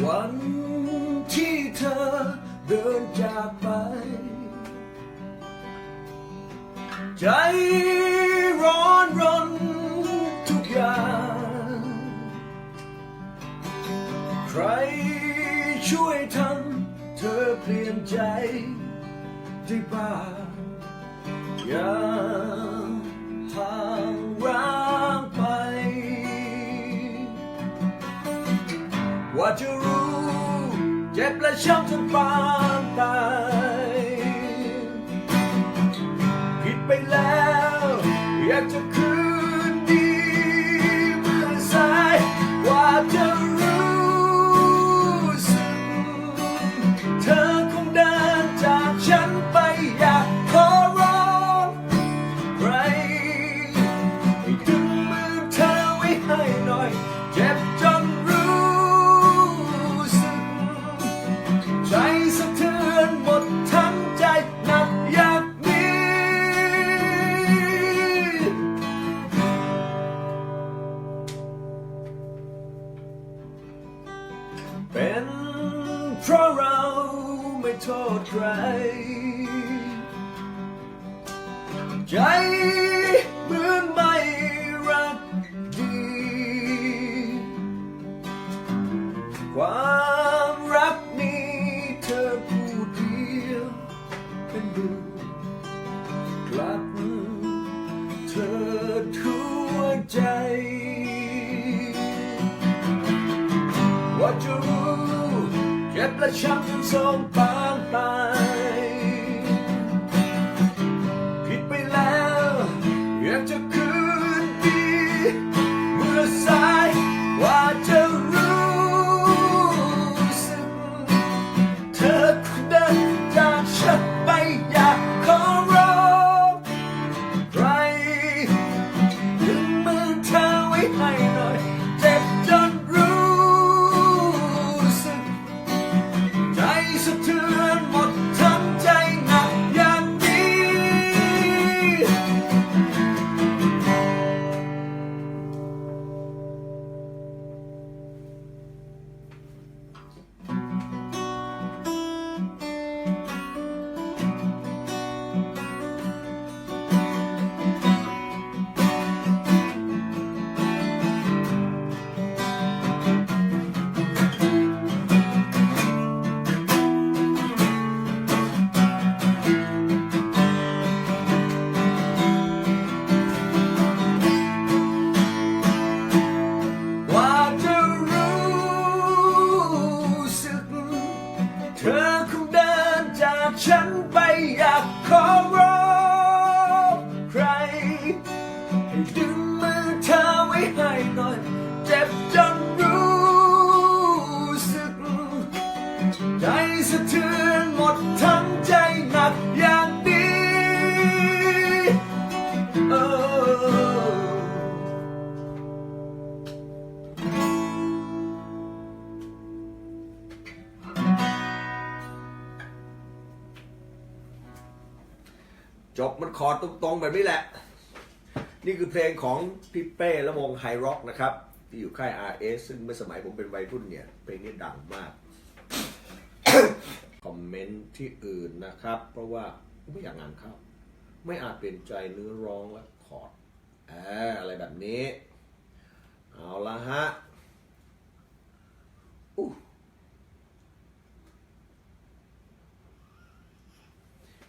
วันที่เธอเดินจากไป ใจร้อนรนทุกอย่าง ใครช่วยทำเธอเปลี่ยนใจได้บ้างยังทางร้า จะรู้ เจ็บและช้ำจนปานตายผิดไปแล้ว อยากจะคื โทษใคร ใจเหมือนไม่รักดี ความรักนี้เธอผู้เดียวเป็นดูกลับเธอทั่วใจ ว่าจะรู้ เจ็บและชับจนสมปางตายผิด จบมันคอร์ดตรงๆแบบนี้แหละ นี่คือเพลงของพี่เป้และวงไฮร็อกนะครับ ที่อยู่ค่าย RS ซึ่งเมื่อสมัยผมเป็นวัยรุ่นเนี่ย เพลงนี้ดังมาก คอมเมนต์ที่อื่นนะครับ เพราะว่าไม่อยากงานเข้า ไม่อาจเปลี่ยนใจเนื้อร้องและคอร์ดอะไรแบบนี้ เอาละฮะ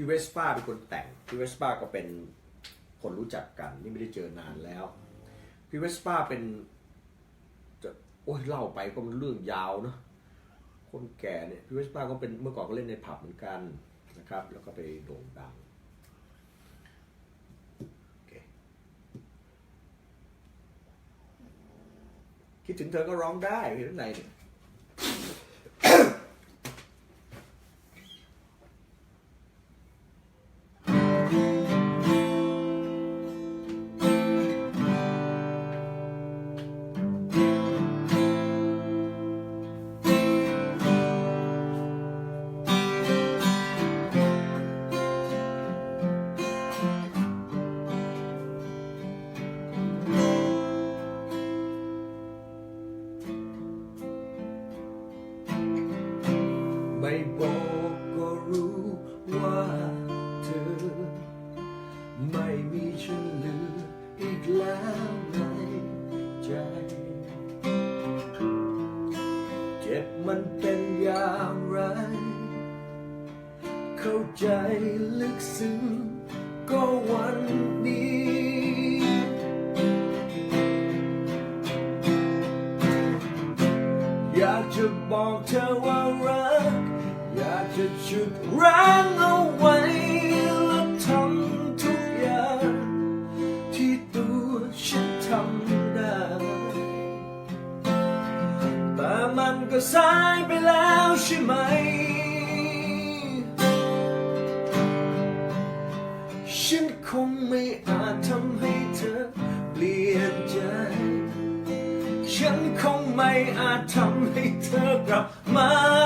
พี่เวสป้าเป็นคนแต่ง พี่เวสป้าก็เป็นคนรู้จักกัน นี่ไม่ได้เจอนานแล้ว พี่เวสป้าเป็นจะโอ้ยเล่าไปก็มันเรื่องยาวเนอะคนแก่เนี่ย พี่เวสป้าก็เป็นเมื่อก่อนก็เล่นในผับเหมือนกันนะครับ แล้วก็ไปโด่งดังคิดถึงเธอก็ร้องได้เรื่องไหนเนี่ย จ็บมันเป็นอย่างไร เข้าใจลึกซึ้งก็วันนี้ อยากจะบอกเธอว่ารัก อยากจะชุดรั้งเอา ก็สายไปแล้วใช่ไหม ฉันคงไม่อาจทำให้เธอเปลี่ยนใจ ฉันคงไม่อาจทำให้เธอกลับมา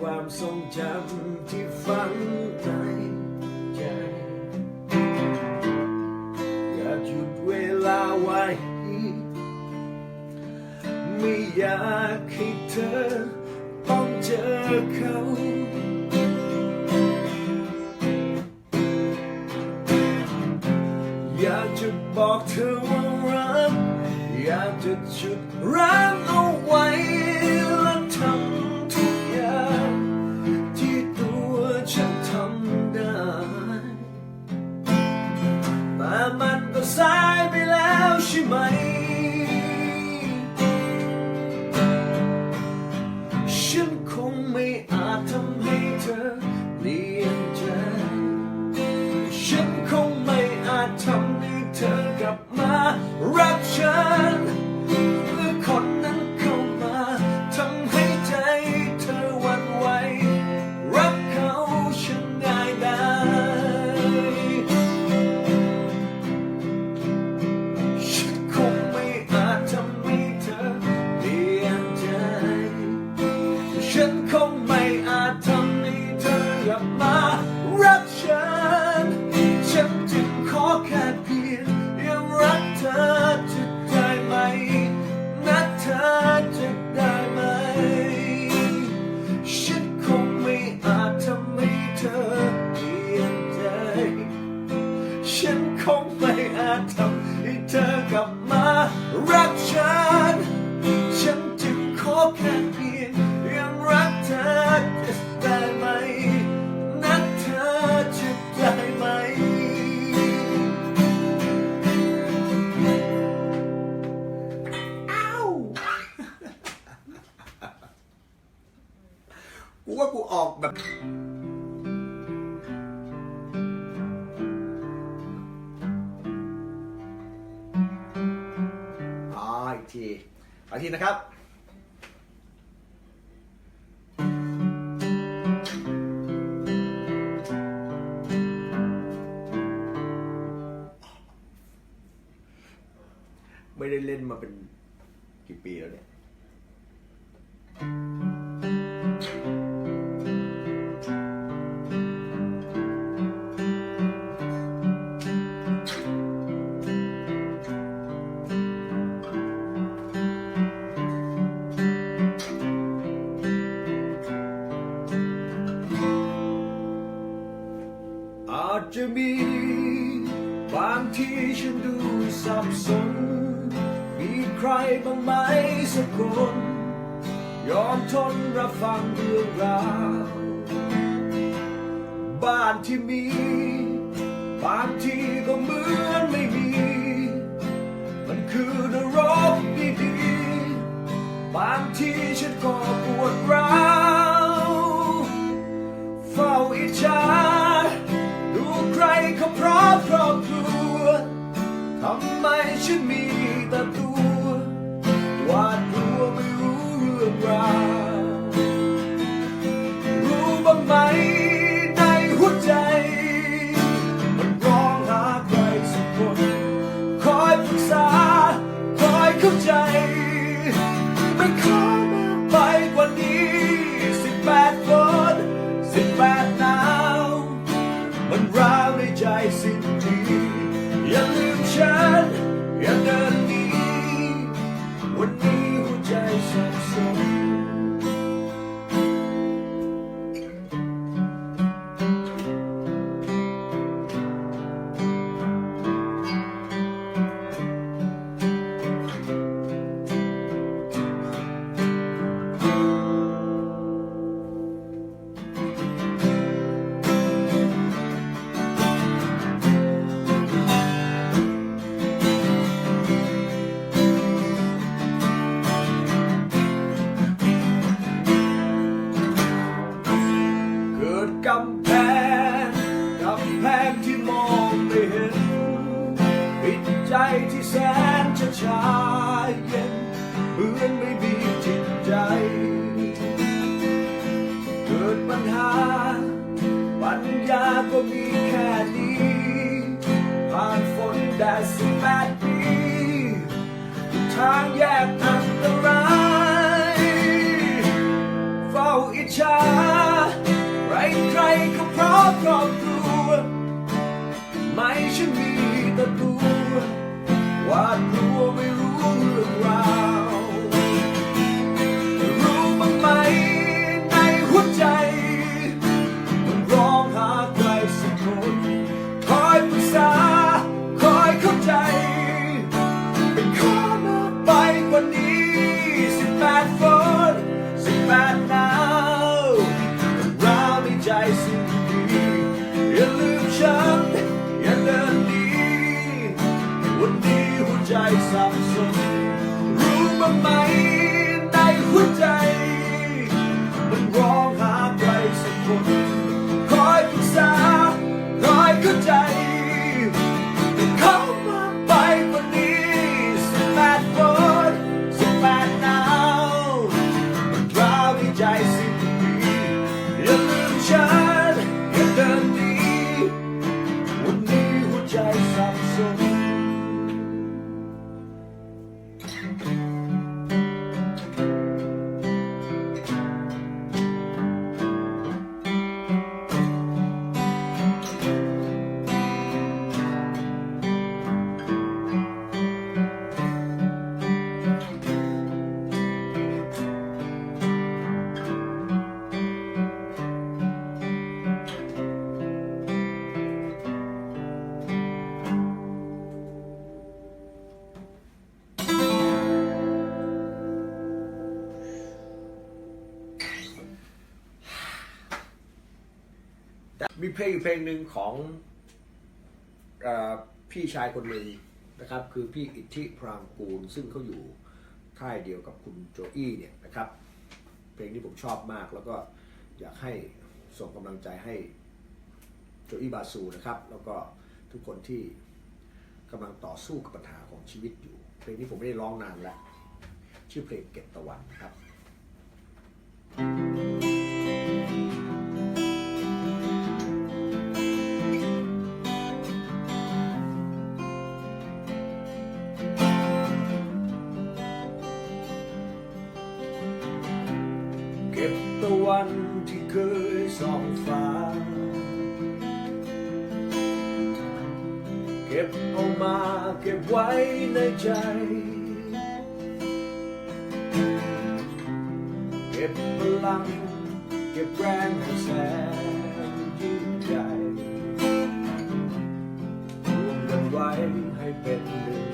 ความทรงจำที่ฝังในใจ อยากหยุดเวลาไว้ ไม่อยากให้เธอต้องเจอเขา ไหม ฉั ไม่ได้เล่นมาเป็นกี่ปีแล้วเนี่ย ทนรับฟังเรื่องราวบ้านที่มี บางทีก็เหมือนไม่มี มันคือนรกดีๆบางทีฉันก็ปวดร้าวเฝ้าอิจฉาดูใครเขาพร้อมครอบครัวทำไมฉันมีแต่ตัว ก็ มีเพลงเพลงหนึ่งของอพี่ชายคนหนึ่งนะครับ คือพี่อิทธิพรามกูล ซึ่งเขาอยู่ค่ายเดียวกับคุณโจอี้เนี่ยนะครับ เพลงนี้ผมชอบมากแล้วก็อยากให้ส่งกำลังใจให้โจอี้บาซูนะครับ แล้วก็ทุกคนที่กำลังต่อสู้กับปัญหาของชีวิตอยู่ เพลงนี้ผมไม่ได้ร้องนานแล้ว ชื่อเพลงเก็บตะวันครับเไว้ในใจ เก็บพลัง เก็บแรงให้แสนยิ่งใหญ่รวมกันไว้ให้เป็นหนึ่ง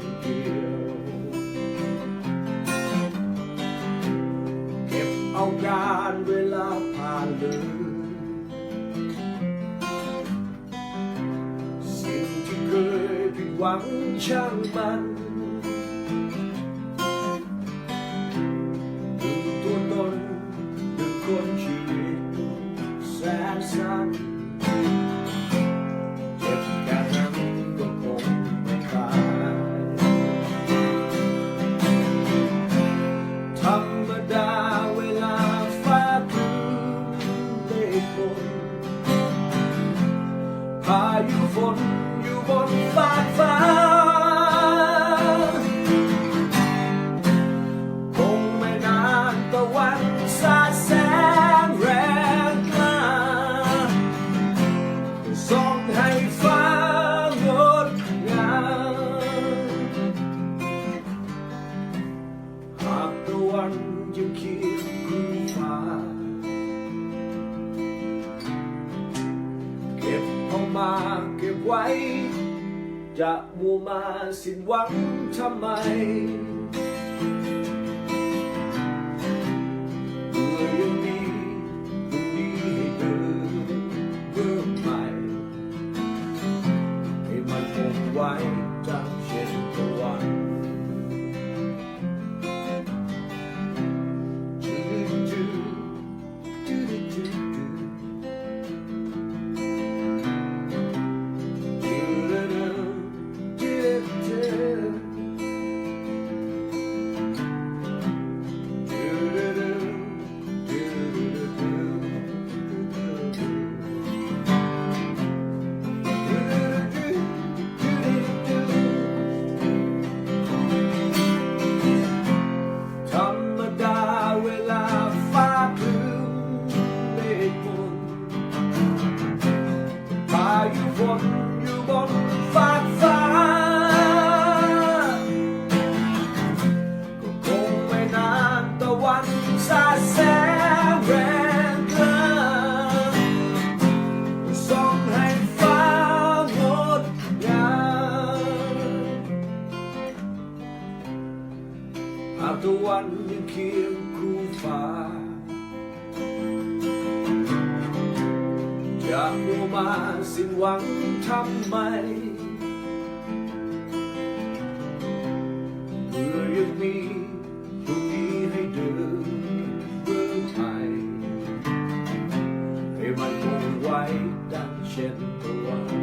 วังช่างมันดึงตัวตนดึงคนที่ ให้ฟ้างดงามหากตะวันยังเคียงคู่ฟ้า เก็บเอามาเก็บไว้ จะมัวมาสิ้นหวังทำไม ทำไมเมื่อยังมีตรงนี้ให้เดินเรื่อยไปให้มันคงไว้ดังเช่นเค